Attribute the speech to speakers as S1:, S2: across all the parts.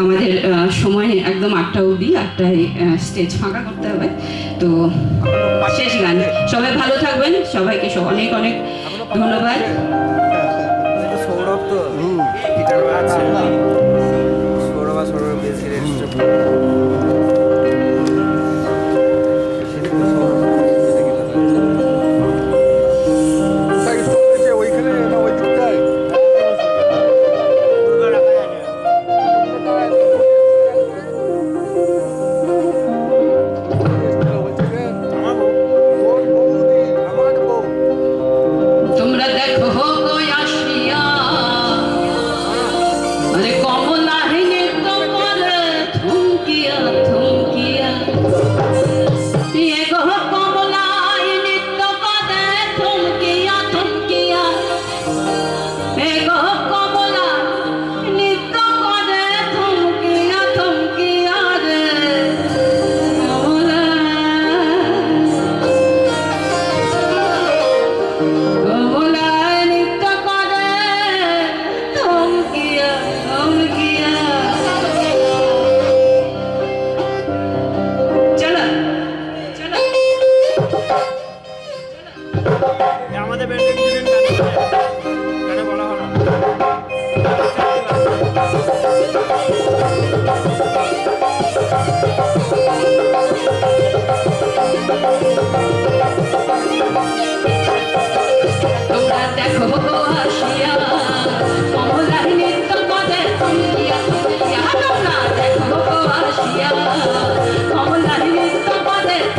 S1: আমাদের সময় একদম আটটা অবধি আটটায় স্টেজ ফাঁকা করতে হবে। তো শেষ গান। সবাই ভালো থাকবেন। সবাইকে অনেক অনেক ধন্যবাদ।
S2: সৌরভ তো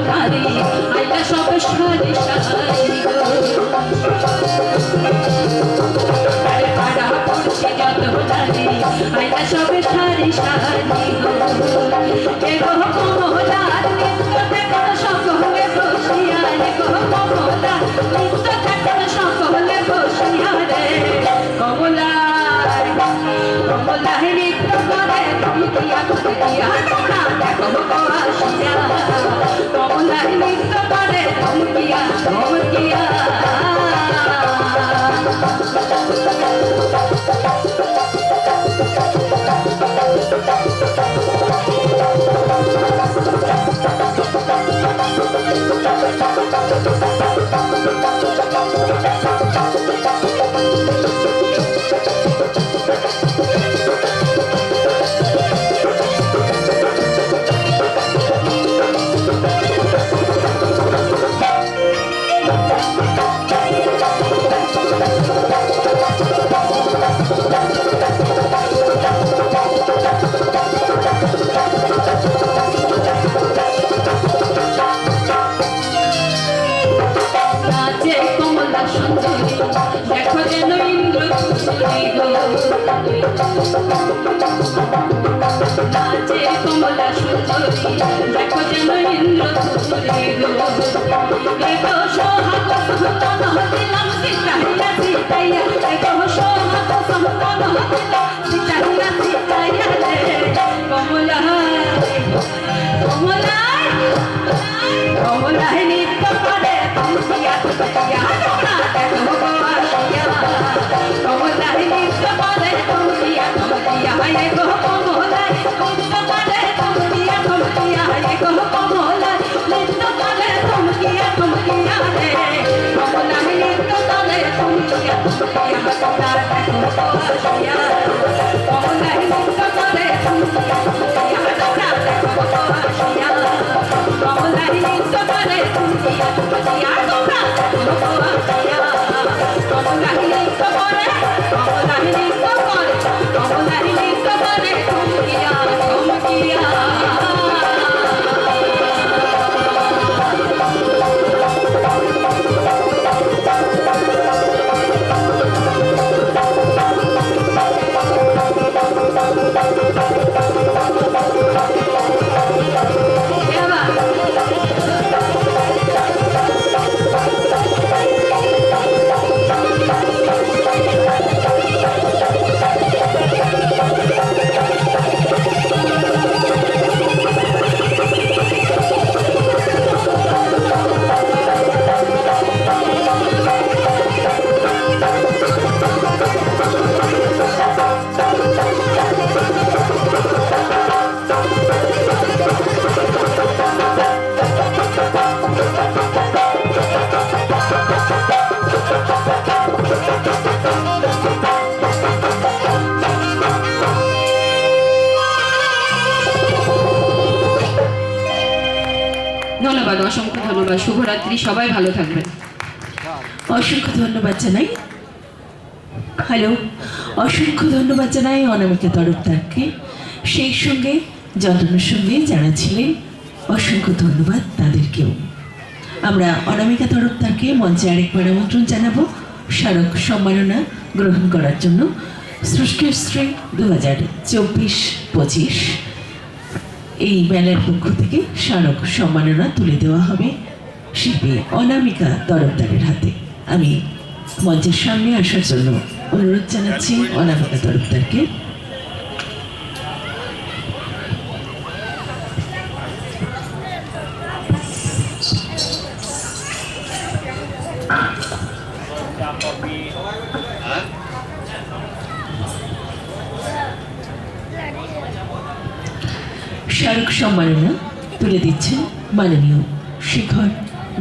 S1: নারী আইলা সব সারি সারি পাড়া পড়ছে যত নারী আইলা সব সারি সারি কমলায় নৃত্য করে দেখো যেন ইন্দ্র
S2: নাচে কমলা সুন্দরী, দেখো যেন ইন্দ্র সুন্দরী গো এত সোহাগ সুতন হতে নাম সীতাইয়া সীতাইয়া। ধন্যবাদ, অসংখ্য ধন্যবাদ, শুভরাত্রি, সবাই ভালো থাকবেন।
S3: অসংখ্য ধন্যবাদ জানাই। হ্যালো অসংখ্য ধন্যবাদ জানাই অনামিকা তরফদারকে। সেই সঙ্গে যন্ত্রণার সঙ্গে যারা ছিলেন, অসংখ্য ধন্যবাদ তাদেরকেও। আমরা অনামিকা তরফদারকে মঞ্চে আরেকবার আমন্ত্রণ জানাব। স্মারক সম্মাননা গ্রহণ করার জন্য। সৃষ্টিশ্রী দু হাজার চব্বিশ পঁচিশ। এই মেলার পক্ষ থেকে স্মারক সম্মাননা তুলে দেওয়া হবে শিল্পী অনামিকা তরফদারের হাতে। আমি মঞ্চের সামনে আসার জন্য অনুরোধ জানাচ্ছি অনামিকা তরফদারকে। স্মারক সম্মাননা তুলে দিচ্ছেন মাননীয় শিখর